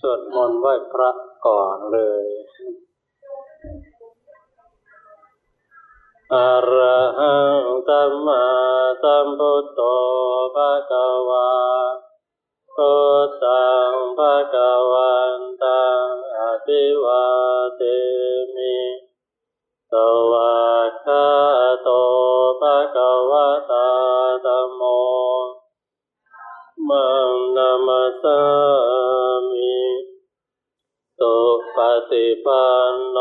สวดมนต์ไหว้พระก่อนเลยอะระหังตัมมาตัมพุทโธภะคะวาพุสังภะคะวันตังอภิวาเท ฏิปันโน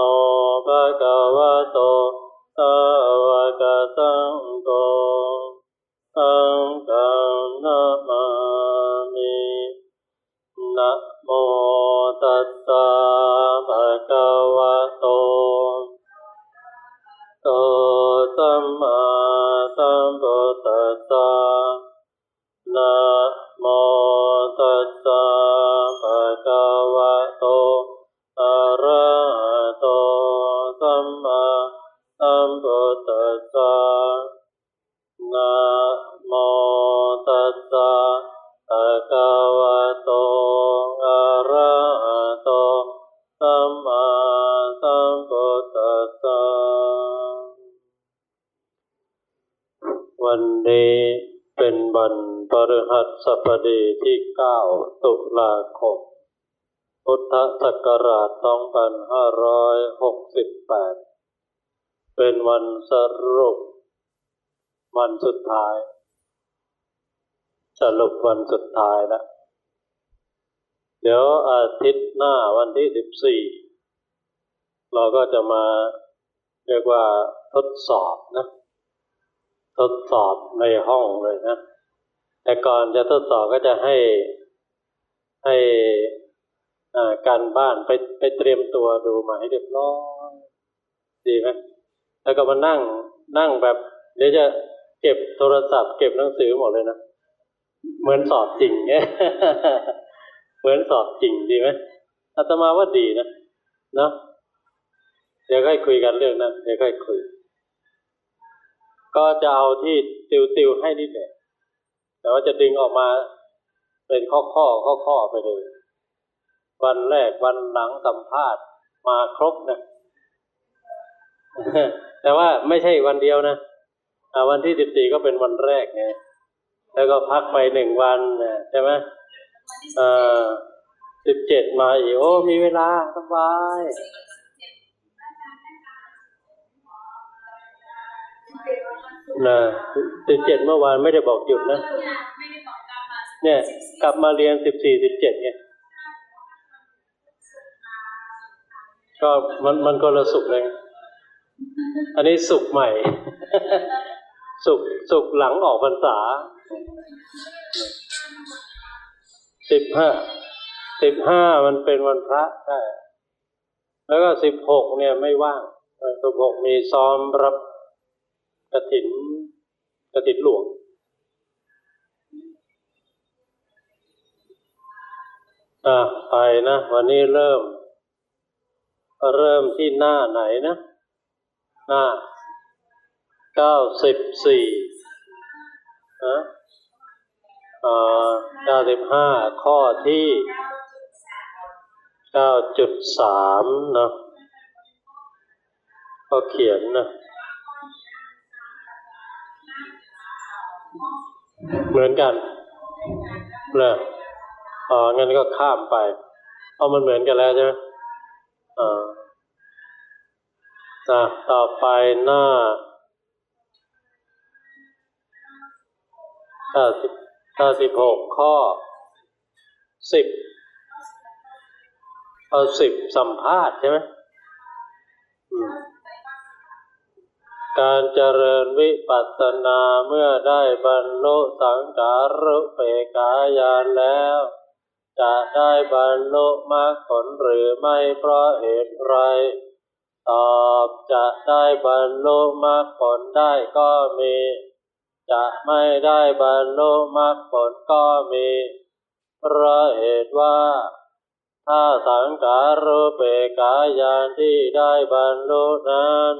ฤหัสบดีที่ 9 ตุลาคม พุทธศักราช 2568 เป็นวันสรุป วันสุดท้าย สรุปวันสุดท้ายแล้ว เดี๋ยวอาทิตย์หน้าวันที่ 14 เราก็จะมาเรียกว่าทดสอบนะ ทดสอบในห้องเลยนะ แต่ก่อนจะทดสอบก็จะให้ให้การบ้านไปไปเตรียมตัวดูมาให้เรียบร้อยดีไหมแล้วก็มานั่งนั่งแบบเดี๋ยวจะเก็บโทรศัพท์ เก็บหนังสือหมดเลยนะเหมือนสอบจริงเนี่ยเหมือนสอบจริงดีไหมอาตมาว่าดีนะเนาะเดี๋ยวค่อยคุยกันเรื่องนั้นเดี๋ยวค่อยคุย ก็จะเอาที่ติวติวๆให้นิดเดียว แต่ว่าจะดึงออกมาเป็นข้อข้อข้อข้อไปเลย วันแรกวันหลังสัมภาษณ์มาครบนะแต่ว่าไม่ใช่วันเดียวนะวันที่สิบสี่ก็เป็นวันแรกไงแล้วก็พักไปหนึ่งวันใช่ไหมสิบเจ็ดมาอีกโอ้มีเวลาสบาย นะสิบเจ็ดเมื่อวานไม่ได้บอกหยุดนะเนี่ย กลับมาเรียนสิบสี่สิบเจ็ดเนี่ยก็มันมันก็ละสุกเลยอันนี้สุกใหม่ สุกสุกหลังออกพรรษาสิบห้าสิบห้ามันเป็นวันพระใช่แล้วก็สิบหกเนี่ยไม่ว่างสิบหกมีซ้อมรับ กระถินกระถินหลวง อะไปนะ วันนี้เริ่ม เริ่มที่หน้าไหนนะ หน้าเก้าสิบสี่นะอ่าเก้าสิบห้าข้อที่เก้าจุดสามนะก็เขียนนะ เหมือนกันเลยอ๋องั้นก็ข้ามไป เอามันเหมือนกันแล้วใช่ไหมอ่าอะต่อไปหน้าเก้าสิบเก้าสิบหกข้อสิบเอาสิบสัมภาษณ์ใช่ไหมอืม การเจริญวิปัสสนาเมื่อได้บรรลุสังขารุเปกายานแล้ว จะได้บรรลุมรรคผลหรือไม่เพราะเหตุไร ตอบจะได้บรรลุมรรคผลได้ก็มี จะไม่ได้บรรลุมรรคผลก็มี เพราะเหตุว่า ถ้าสังขารุเปกายานที่ได้บรรลุนั้น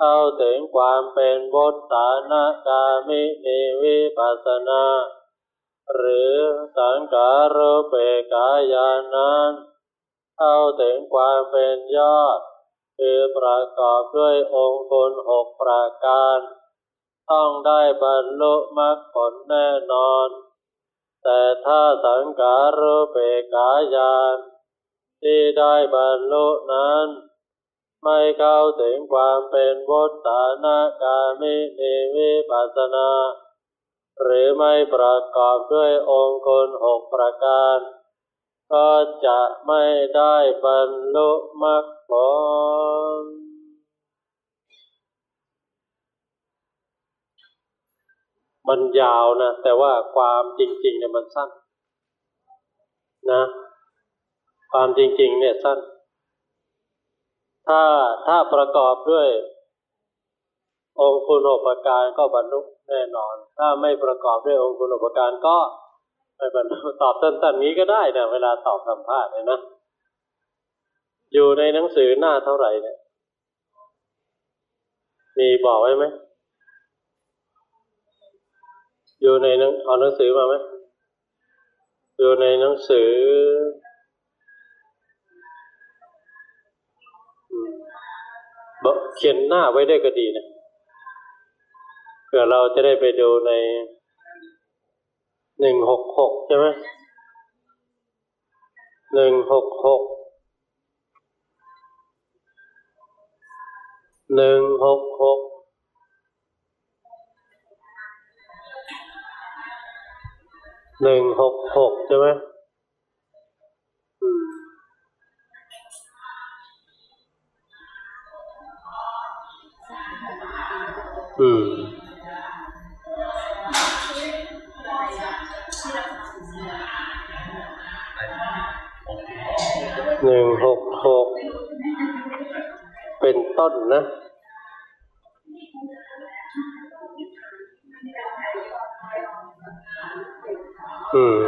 เข้าถึงความเป็นวุฒานากามินิวิปัสสนา หรือสังการุเปกายานั้นเข้าถึงความเป็นยอด คือประกอบด้วยองค์คุณหกประการ ต้องได้บรรลุมรรคผลแน่นอน แต่ถ้าสังการุเปกายานที่ได้บรรลุนั้น ไม่เข้าถึงความเป็นวุฒานากามินิวิปัสนา หรือไม่ประกอบด้วยองค์คุณหกประการ ก็จะไม่ได้บรรลุมรรคผลมันยาวนะ แต่ว่าความจริง ๆ เนี่ยมันสั้น นะ ความจริง ๆ เนี่ยสั้น ถ้าถ้าประกอบด้วย องคุณอุปการก็บรรลุแน่นอน ถ้าไม่ประกอบด้วยองคุณอุปการก็ไม่บรรลุตอบสั้นๆนี้ก็ได้นะเวลาตอบสัมภาษณ์เนี่ยนะอยู่ในหนังสือหน้าเท่าไหร่เนี่ยมีบอกไว้ไหมอยู่ในหนังเอาหนังสือมาไหมอยู่ในหนังสือ เขียนหน้าไว้ได้ก็ดีนะเผื่อเราจะได้ไปดูในหนึ่งหกหกใช่ไหมหนึ่งหกหกหนึ่งหกหกหนึ่งหกหกใช่ไหมอืม อืมหนึ่งหกหกเป็นต้นนะอืม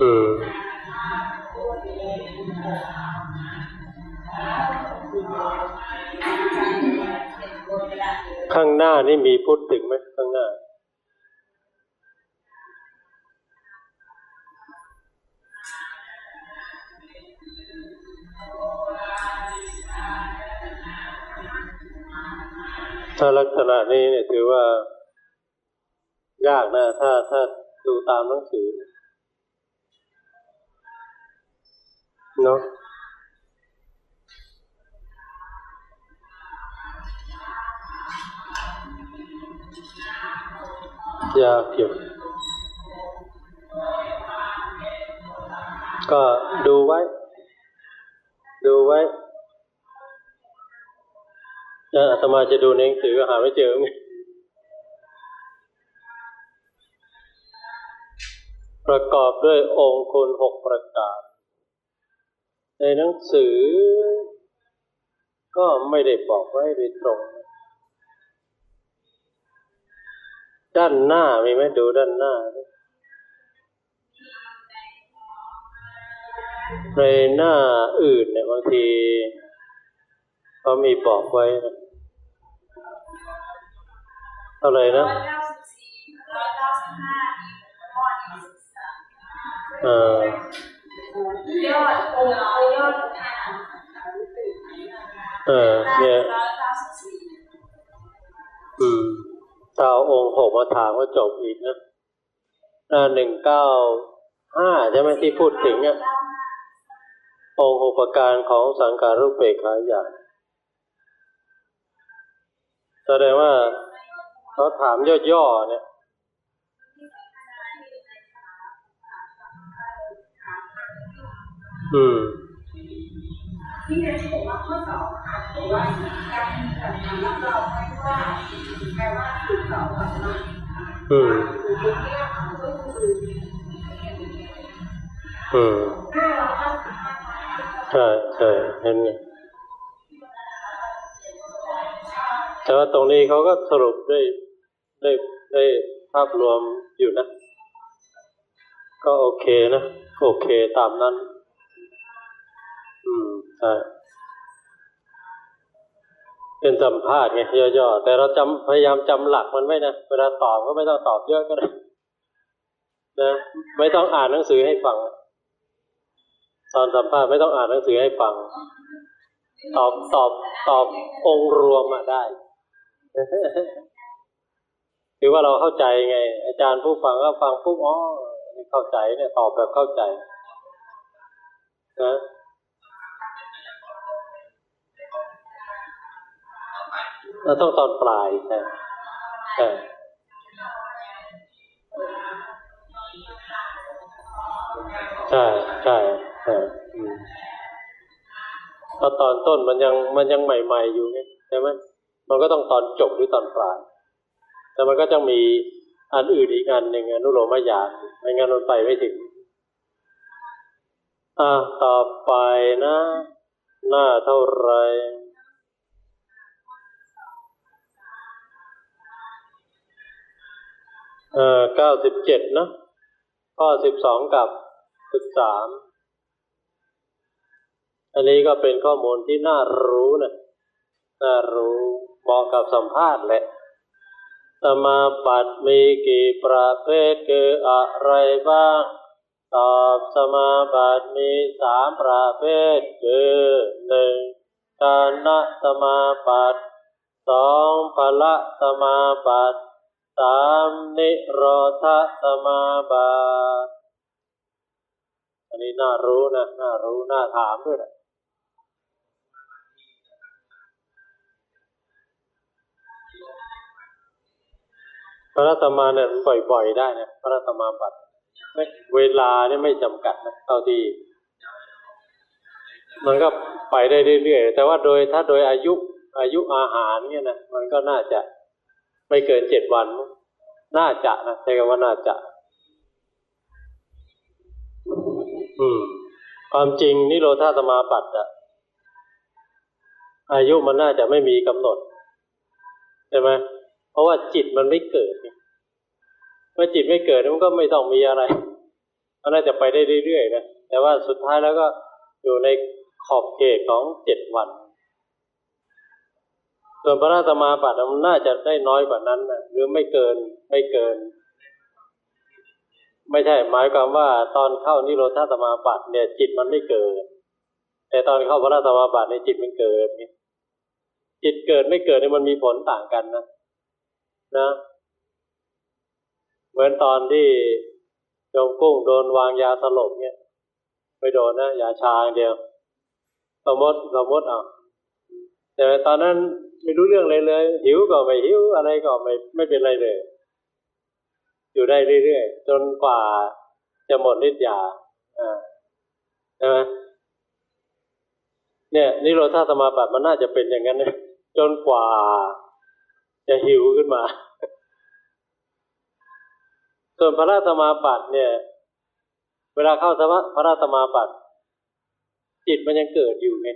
อืม ข้างหน้านี่มีพูดถึงไหมข้างหน้า ถ้าลักษณะนี้เนี่ยถือว่า ยากนะ ถ้าถ้าดูตามหนังสือ เนาะยากอยู่ก็ดูไว้ ดูไว้เอออาตมาจะดูในหนังสือหาไม่เจอไงประกอบด้วยองค์คุณหกประการ ในหนังสือ ก็ไม่ได้บอกไว้โดยตรง ด้านหน้ามีไหมดูด้านหน้าดิในหน้าอื่นเนี่ยบางทีเขามีบอกไว้นะอะไรนะร้อยเก้าสิบสี่ร้อ ยอที่สิบสามเออยอดองยอดเออเนี่ยร้อยเก้าสิบสี่อืมถ้าเอาองค์หกมาถามก็จบอีกนะอ่าหนึ่งเก้าห้าใช่ไหมที่พูดถึงอะองค์หกประการของสังขารุปเปกขายานแสดงว่าเขาถามย่อๆเนี่ย อืมที่เรียนที่ผมว่าข้อสอบอ่านบอกว่าการมีการทำรับรองไม่ว่าแปลว่าถูกสอบกับมาอืมถูกเรียกก็คืออืมถ้าเราเข้าสามารใช่ใช่เห็นไงแต่ว่าตรงนี้เขาก็สรุปได้ได้ได้ภาพรวมอยู่นะ ก็โอเคนะ โอเคตามนั้น อืมใช่เป็นสัมภาษณ์ไงย่อๆแต่เราจำพยายามจำหลักมันไว้นะเวลาตอบก็ไม่ต้องตอบเยอะก็ได้นะไม่ต้องอ่านหนังสือให้ฟังตอนสัมภาษณ์ไม่ต้องอ่านหนังสือให้ฟัง ตอบตอบตอบองค์รวมอะได้ถือว่าเราเข้าใจไง อาจารย์ผู้ฟังก็ฟังปุ๊บอ๋อนี่เข้าใจเนี่ยตอบแบบเข้าใจ นะ เราต้องตอนปลายใช่ใช่ใช่ใช่ใช่อืมเพราะตอนต้นมันยังมันยังใหม่ ๆ อยู่ไงใช่ไหมมันก็ต้องตอนจบหรือตอนปลาย แต่มันก็จะมีอันอื่นอีกอันหนึ่งอนุโลมญาณไม่งั้นมันไปไม่ถึง อ่าต่อไปนะ หน้าเท่าไหร เอ่อเก้าสิบเจ็ดนะข้อสิบสองกับสิบสามอันนี้ก็เป็นข้อมูลที่น่ารู้นะน่ารู้เหมาะกับสัมภาษณ์แหละสมาบัติมีกี่ประเภทคืออะไรบ้าง ตอบสมาบัติมีสามประเภทคือหนึ่งกานะสมาบัติสองพละสมาบัติ สามนิโรธสมาบัติอันนี้น่ารู้นะ น่ารู้ น่าถามด้วยนะพระรัตมาเนี่ยมันบ่อยๆได้นะพระรัตมาบัตรไม่เวลาเนี่ยไม่จำกัดนะเท่าที่ มันก็ไปได้เรื่อยๆแต่ว่าโดยถ้าโดยอายุอายุอาหารเนี่ยนะมันก็น่าจะ ไม่เกินเจ็ดวัน น่าจะนะใช้คำว่าน่าจะ อืม ความจริงนิโรธาสมาบัติอะอายุมันน่าจะไม่มีกำหนดใช่ไหมเพราะว่าจิตมันไม่เกิดเมื่อจิตไม่เกิดมันก็ไม่ต้องมีอะไรมันน่าจะไปได้เรื่อยๆนะแต่ว่าสุดท้ายแล้วก็อยู่ในขอบเขตของเจ็ดวัน ส่วนพระราชมาบัติมันน่าจะได้น้อยกว่านั้นนะหรือไม่เกินไม่เกิน ไม่ใช่หมายความว่าตอนเข้านิโรธาสมาบัติเนี่ย จิตมันไม่เกิด แต่ตอนเข้าพระราชมาบัติในจิตมันเกิดไงจิตเกิดไม่เกิดเนี่ยมันมีผลต่างกันนะนะเหมือนตอนที่โยมกุ้งโดนวางยาสลบเนี่ยไม่โดนนะยาชาอย่างเดียว สมมติสมมติเอา แต่ตอนนั้นไม่รู้เรื่องเลยเลย หิวก็ไม่หิวอะไรก็ไม่ไม่เป็นไรเลย อยู่ได้เรื่อยๆจนกว่าจะหมดฤทธิ์ยาใช่ไหมเนี่ยนิโรธาสมาบัติมันน่าจะเป็นอย่างนั้นนะจนกว่าจะหิวขึ้นมา ส่วนพระราสมาบัติเนี่ย เวลาเข้าสมาพระราสมาบัติจิตมันยังเกิดอยู่ไง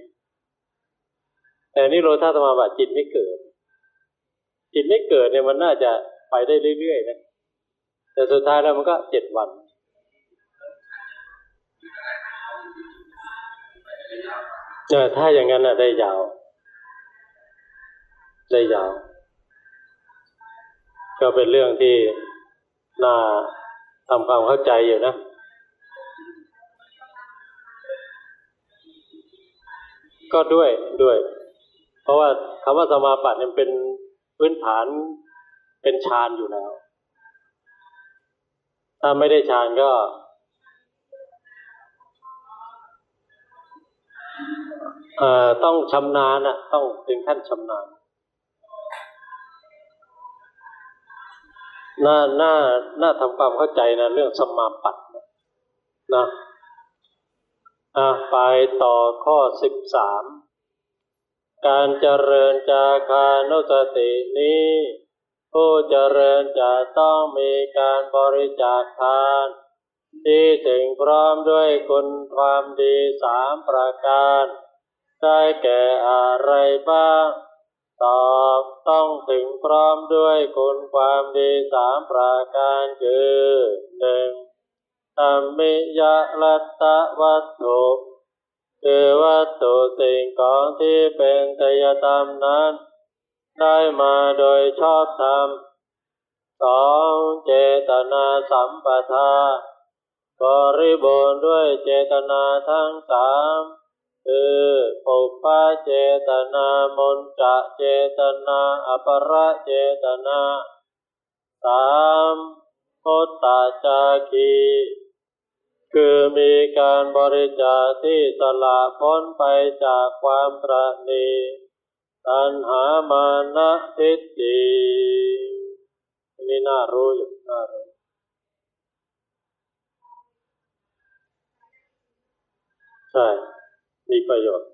แต่นิโรธาสมาบัติจิตไม่เกิด จิตไม่เกิดเนี่ยมันน่าจะไปได้เรื่อยๆนะแต่สุดท้ายแล้วมันก็เจ็ดวันเออถ้าอย่างนั้นน่ะได้ยาว ได้ยาว ก็เป็นเรื่องที่น่าทำความเข้าใจอยู่นะก็ด้วยด้วย เพราะว่าคำว่าสมาบัติเนี่ยเป็นพื้นฐานเป็นฌานอยู่แล้ว ถ้าไม่ได้ฌานก็เอ่อต้องชำนาญอะ ต้องถึงขั้นชำนาญน่า น่า น่าทำความเข้าใจนะเรื่องสมาปัตนะ นะ อะ ไปต่อข้อสิบสาม การเจริญจาคานุสตินี้ ผู้เจริญจะต้องมีการบริจาคทานที่ถึงพร้อมด้วยคุณความดีสามประการ ได้แก่อะไรบ้างตอบต้องถึงพร้อมด้วยคุณความดีสามประการคือหนึ่งธรรมิยะรัตตวัตถุ คือวัตถุสิ่งของที่เป็นทยธรรมนั้น ได้มาโดยชอบธรรมสองเจตนาสัมปทา บริบูรณ์ด้วยเจตนาทั้งสามคือปุพพะเจตนามนจะเจตนาอปรเจตนาสามพุทธาจาคี คือมีการบริจาคที่สละพ้นไปจากความตรณีตัณหามานะทิฏฐิอันนี้น่ารู้อยู่น่ารู้ใช่ มีประโยชน์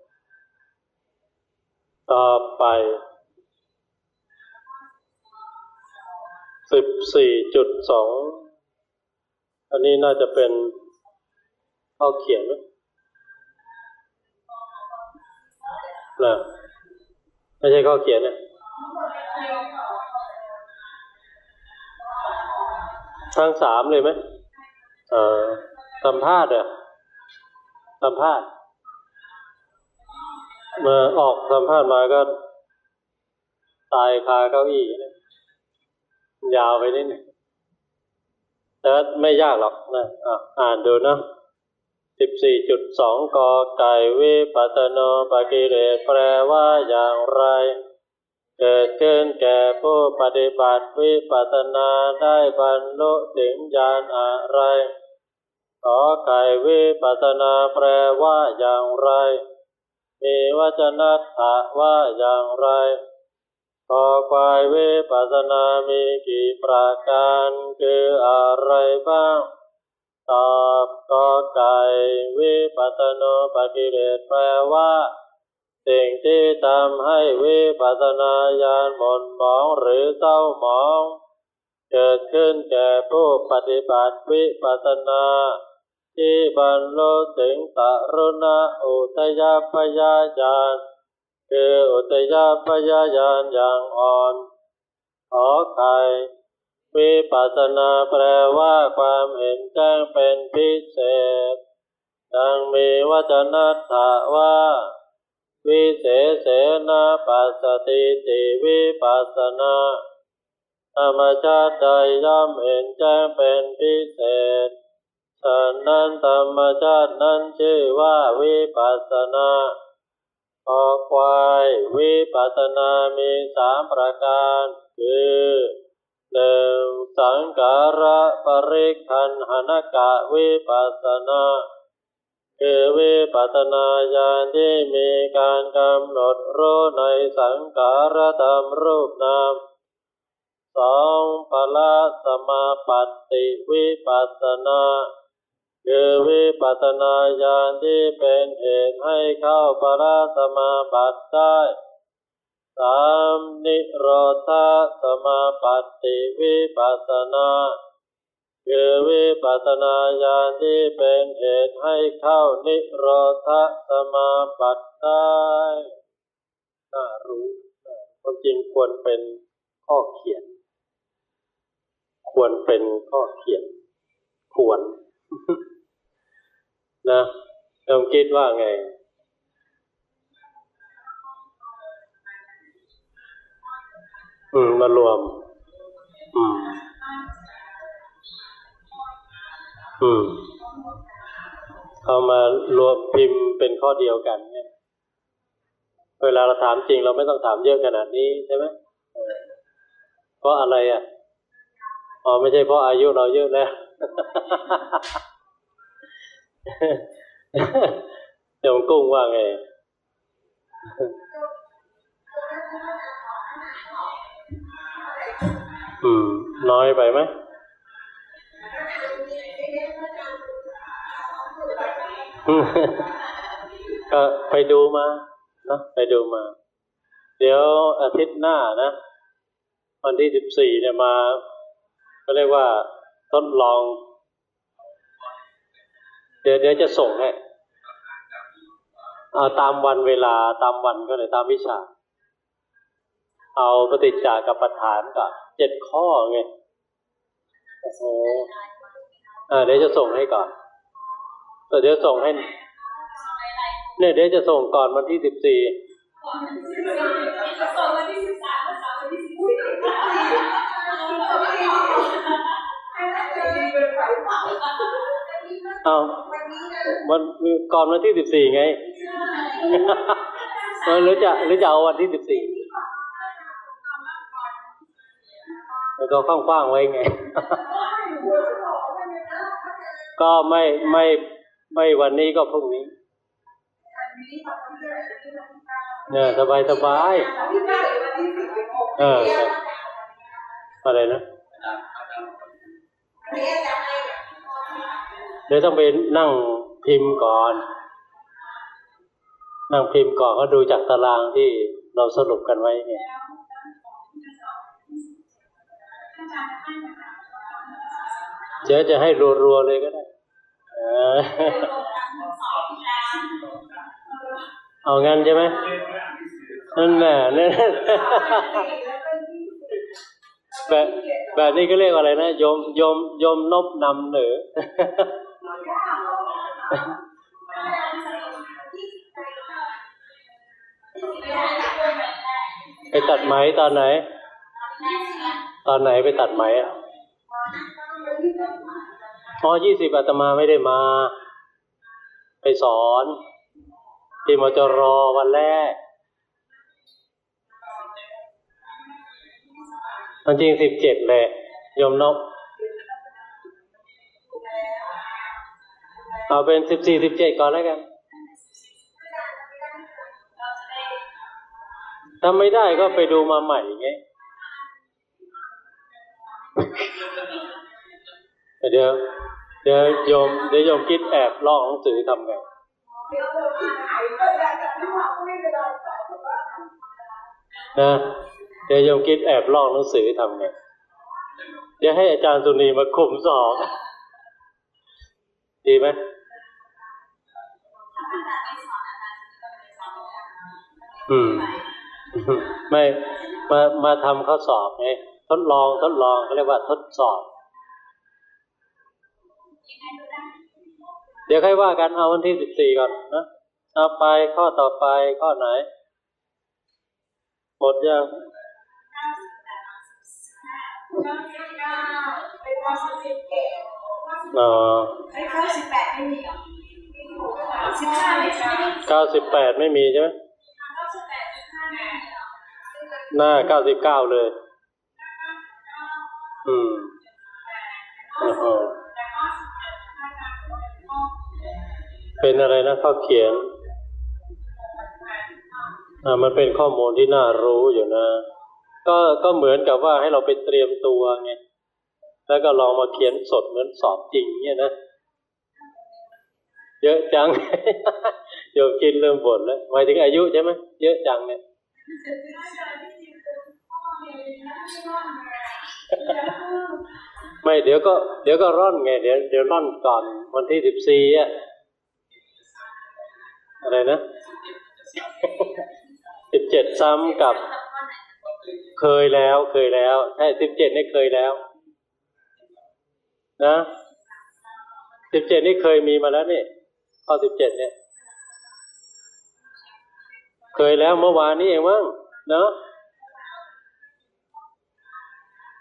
ต่อไปสิบสี่จุดสองอันนี้น่าจะเป็น ข้อเขียนไหมนะไม่ใช่ข้อเขียนเนี่ยทั้งสามเลยไหมเอ่อสัมภาษณ์เหรอะสัมภาษณ์มื่ออกสัมภาษณ์มาก็ ตายคาเก้าอี้ยาวไปนิดหนึงแต่ว่าไม่ยากหรอกนะอะอ่านดูนะ สิบสี่จุดสองกอไก่วิปัสสโนปกิเลสแปลว่าอย่างไร เกิดขึ้นแก่ผู้ปฏิบัติวิปัสสนาได้บรรลุถึงญาณอะไร ขอไก่วิปัสสนาแปลว่าอย่างไร มีวจนะถะว่าอย่างไรขอควายวิปัสสนามีกี่ประการคืออะไรบ้าง ตอบกอไก่วิปัสสโนปกิเลสแปลว่า สิ่งที่ทำให้วิปัสสนาญาณหม่นหมองหรือเศร้าหมอง เกิดขึ้นแก่ผู้ปฏิบัติวิปัสสนา ที่บรรลุถึงตรุณอุทยพยาญาณคืออุทยพยายานอย่างอ่อนขอไข่ วิปัสสนาแปลว่าความเห็นแจ้งเป็นพิเศษ ดังมีวจนะถะว่า วิเศษเสนาปัสสติติวิปัสสนาธรรมชาติใดย่อมเห็นแจ้งเป็นพิเศษฉะนั้นธรรมชาตินั้นชื่อว่าวิปัสสนาขอควายวิปัสสนามีสามประการ คือ หนึ่งสังการะปริคันหนกะวิปัสนาคือวิปัสนาญาณที่มีการกำหนดรู้ในสังขารธรรมรูปนามสองปละสมาปัตติวิปัสนาคือวิปัสนาญาณที่เป็นเหตุให้เข้าปราสมาบัติได้ สามนิโรธาสมาปัตติวิปัสนาคือวิปัสนาญาณที่เป็นเหตุให้เข้านิโรธสมาบัติได้น่ารู้ความจริงควรเป็นข้อเขียน ควรเป็นข้อเขียน ควร นะลองคิดว่าไง อืมมารวม อืม อืม เอามารวมพิมพ์เป็นข้อเดียวกัน เนี่ย เวลาเราถามจริงเราไม่ต้องถามเยอะขนาดนี้ใช่ไหมเพราะอะไรอะอ๋อไม่ใช่เพราะอายุเราเยอะแล้วเดี๋ยวกุ้งว่าไง อืม น้อยไปไหมก็ไปดูมานะไปดูมา เดี๋ยวอาทิตย์หน้านะ วันที่สิบสี่เนี่ยมา ก็เรียกว่าทดลอง เดี๋ยวเดี๋ยวจะส่งให้เอาตามวันเวลาตามวันก็เลยตามวิชา เอาปฏิจจากับประธานก่อนเจ็ดข้อไงโอ้โหอ่าเดี๋ยวจะส่งให้ก่อนแต่เดี๋ยวส่งให้เนี่ยเดี๋ยวจะส่งก่อนวันที่สิบสี่ส่งวันที่สิบสามให้น่าจะดีเป็นไฟเผาเอาวันนี้นะวันก่อนวันที่สิบสี่ไงเออหรือจะหรือจะเอาวันที่สิบสี่ แล้วก็กว้างๆไว้ไงหัวสมองก็ไม่ไม่ไม่วันนี้ก็พรุ่งนี้เนี่ยสบายสบายเอออะไรนะเดี๋ยวต้องไปนั่งพิมพ์ก่อน นั่งพิมพ์ก่อนก็ดูจากตารางที่เราสรุปกันไว้ไง เดี๋ยวจะให้รัวๆเลยก็ได้เออเอางั้นใช่ไหมนั่นแหละนั่นแบบแบบนี้ก็เรียกว่าอะไรนะโยมโยมโยมนบนำเหนือไปตัดไหมตอนไหน ตอนไหนไปตัดไหมอะอ๋อยี่สิบอาตมาไม่ได้มา ไปสอนที่มจรอวันแรกมันจริงสิบเจ็ดแหละโยมนกเอาเป็นสิบสี่สิบเจ็ดก่อนแล้วกัน ถ้าไม่ได้ก็ไปดูมาใหม่ไง เดี๋ยวเดี๋ยวโยมเดี๋ยวโยมคิดแอบลอกหนังสือทำไงเดี๋ยวเราที่ไหนก็ได้แต่ที่ว่าไม่เป็นไรแต่ว่านะเดี๋ยวโยมคิดแอบลอกหนังสือทำไงเดี๋ยวให้อาจารย์สุนีมาคุมสอบดีไหมอืม ไม่มามาทำข้อสอบไงทดลองทดลองเขาเรียกว่าทดสอบ เดี๋ยวค่อยว่ากันเอาวันที่สิบสี่ก่อนนะเอาไปข้อต่อไปข้อไหน หมดยังเป็นวันสิบเอ็ดอ๋อไอ้ข้อสิบแปดไม่มีหรอสิบห้าไม่ใช่เก้าสิบแปดไม่มีใช่ไหมหน้าเก้าสิบเก้าเลย อืมโอ้ เป็นอะไรนะข้อเขียนอ่ามันเป็นข้อมูลที่น่ารู้อยู่นะ ก็ก็เหมือนกับว่าให้เราไปเตรียมตัวไงแล้วก็ลองมาเขียนสดเหมือนสอบจริงเนี่ยนะเยอะจังโยมกินเริ่มบ่นแล้วหมายถึงอายุใช่ไหมเยอะจังเนี่ยไม่เดี๋ยวก็ เดี๋ยวก็ร่อนไง เดี๋ยวเดี๋ยวร่อนก่อนวันที่สิบสี่อะ อะไรนะสิบเจ็ดซ้ำกับเคยแล้วเคยแล้วใช่สิบเจ็ดนี่เคยแล้ว นะสิบเจ็ดนี่เคยมีมาแล้วนี่ข้อสิบเจ็ดเนี่ย เคยแล้วเมื่อวานนี้เองมั้งเนาะ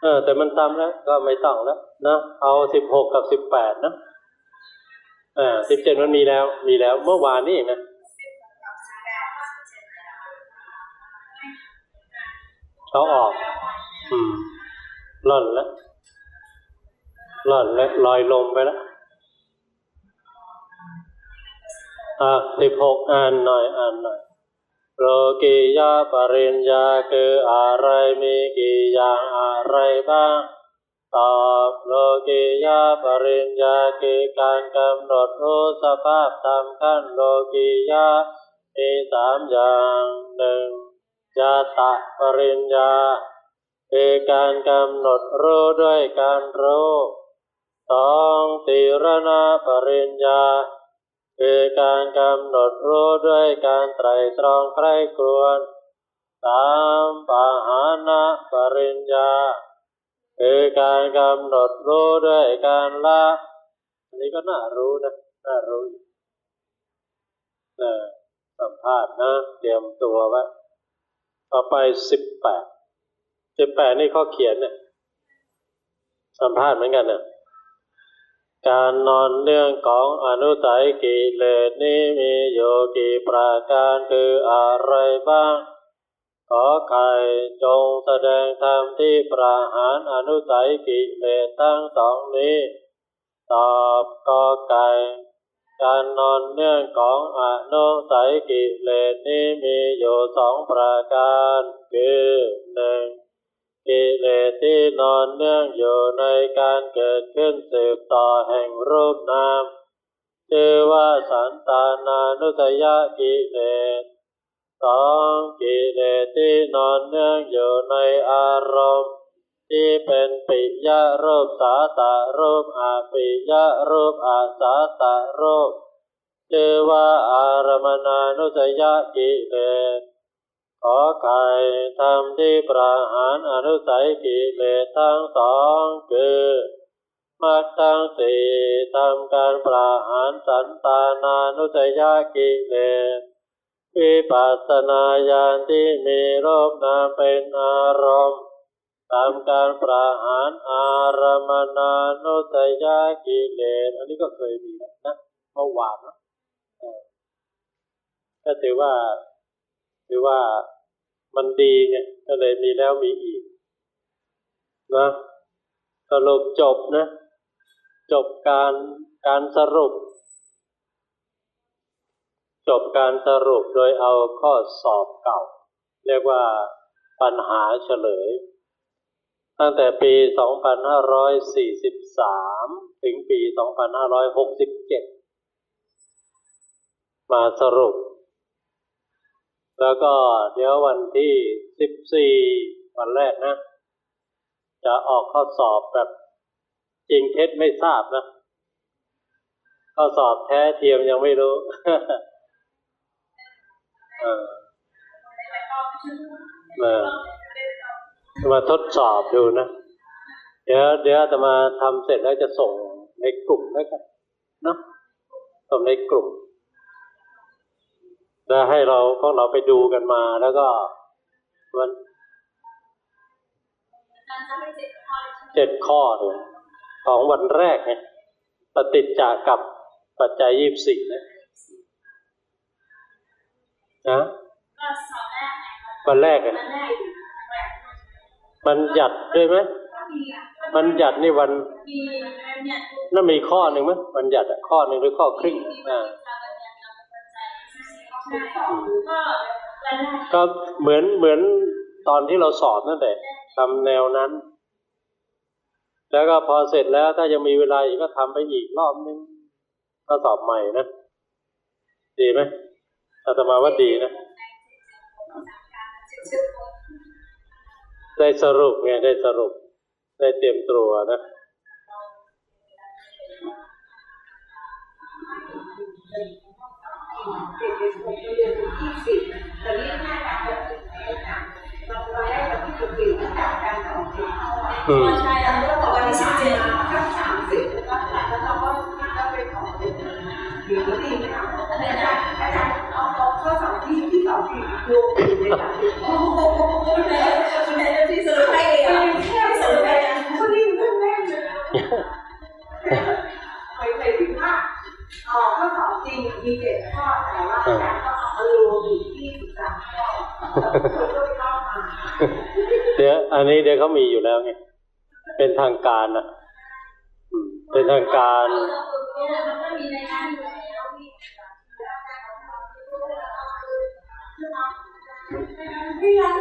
เออ แต่มันซ้ำแล้ว ก็ไม่ต้องแล้วนะเอาสิบหกกับสิบแปดนะอ่าสิบเจ็ดมันมีแล้ว มีแล้ว เมื่อวานนี้เองนะ เขาออก อืมล่อนแล้วล่อนแล้วลอยลมไปแล้วอะสิบหกอ่านหน่อยอ่านหน่อยโลกิยาปริญญาคืออะไรมีกี่อย่างอะไรบ้างตอบโลกิยาปริญญาคือการกำหนดรู้สภาพตามขั้นโลกิยามีสามอย่างหนึ่ง จาตะปริญญาคือการกำหนดรู้ด้วยการรู้สองติรณปริญญา คือการกำหนดรู้ด้วยการไตรตรองใคร่ครวญสามปหานะปริญญา คือการกำหนดรู้ด้วยการละอันนี้ก็น่ารู้นะน่ารู้อยู่เออสัมภาษณ์นะ เตรียมตัวไว้ ต่อไปสิบแปดสิบแปดนี่ข้อเขียนเนี่ยสัมภาษณ์เหมือนกันเนี่ยการนอนเนื่องของอนุสัยกิเลสนี้มีอยู่กี่ประการคืออะไรบ้าง ขอไข่จงแสดงธรรมที่ประหารอนุสัยกิเลสทั้งสองนี้ ตอบกอไก่ การนอนเนื่องของอนุสัยกิเลสนี้มีอยู่สองประการ คือหนึ่งกิเลสที่นอนเนื่องอยู่ในการเกิดขึ้นสืบต่อแห่งรูปนามชื่อว่าสันตานานุสยกิเลสสองกิเลสที่นอนเนื่องอยู่ในอารมณ์ ที่เป็นปิยะรูปสาตะรูปอาปิยะรูปอาสาตะรูปชื่อว่าอารมณานุสยกิเลสขอไข่ทำที่ประหารอนุสัยกิเลสทั้งสองคือมัดทั้งสี่ทำการประหารสันตานานุสยกิเลสวิปัสสนาญาณที่มีรูปนามเป็นอารมณ์ ตามการประหารอารมณานุสยกิเลสอันนี้ก็เคยมีแล้วนะเมื่อวานนะก็ถือว่าถือว่ามันดีไงก็เลยมีแล้วมีอีกนะสรุปจบนะ จบการการสรุป จบการสรุปโดยเอาข้อสอบเก่า เรียกว่าปัญหาเฉลย ตั้งแต่ปี 2543 ถึงปี 2567 มาสรุป แล้วก็เดี๋ยววันที่ 14 วันแรกนะ จะออกข้อสอบแบบจริงเท็จไม่ทราบนะข้อสอบแท้เทียมยังไม่รู้เออเออ มาทดสอบดูนะ เดี๋ยวเดี๋ยวจะมาทำเสร็จแล้วจะส่งในกลุ่มแล้วกันเนาะส่งในกลุ่มแล้วให้เราพวกเราไปดูกันมาแล้วก็มันเจ็ดข้อเลยของวันแรกไงปฏิจจากับปัจจัยยี่สิบสี่นะนะก็สอบแรกไงคะวันแรกอะวันแรก มันหยัดด้วยไหมก็มีอะมันหยัดนี่วันมีอันเนี่ยนั่นมีข้อหนึ่งไหมมันหยัดอะข้อหนึ่งหรือข้อครึ่งมีอ่าชาบัญญัติกับปัจจัยใช่ก็วันแรกก็เหมือนเหมือนตอนที่เราสอบนั่นแหละทำแนวนั้น แล้วก็พอเสร็จแล้วถ้ายังมีเวลาอีกก็ทำไปอีกรอบนึงก็สอบใหม่นะดีไหมอาตมาว่าดีนะ ได้สรุปไงได้สรุป ได้เตรียมตัวนะเด็กในสมุดเรียนถึงที่สิบแต่เรียกง่ายแบบแบบนี้ค่ะเราเราได้แบบที่สิบสี่จากการสอนเด็กอืมใช่แล้วก็วันที่สิบเจ็ดถ้าสามสิบแล้วก็แล้วเราก็ก็ไปขอเด็กหรือว่าดีไหมคะอาจารย์อาจารย์เอาเอาข้อสอบที่ที่สองที่รวมอยู่ในสามสิบโอ้โหคุณ อันนี้เขามีอยู่แล้วไงเป็นทางการอะเป็นทางการมันก็มีในนั้นอยู่แล้วมีพี่ยัง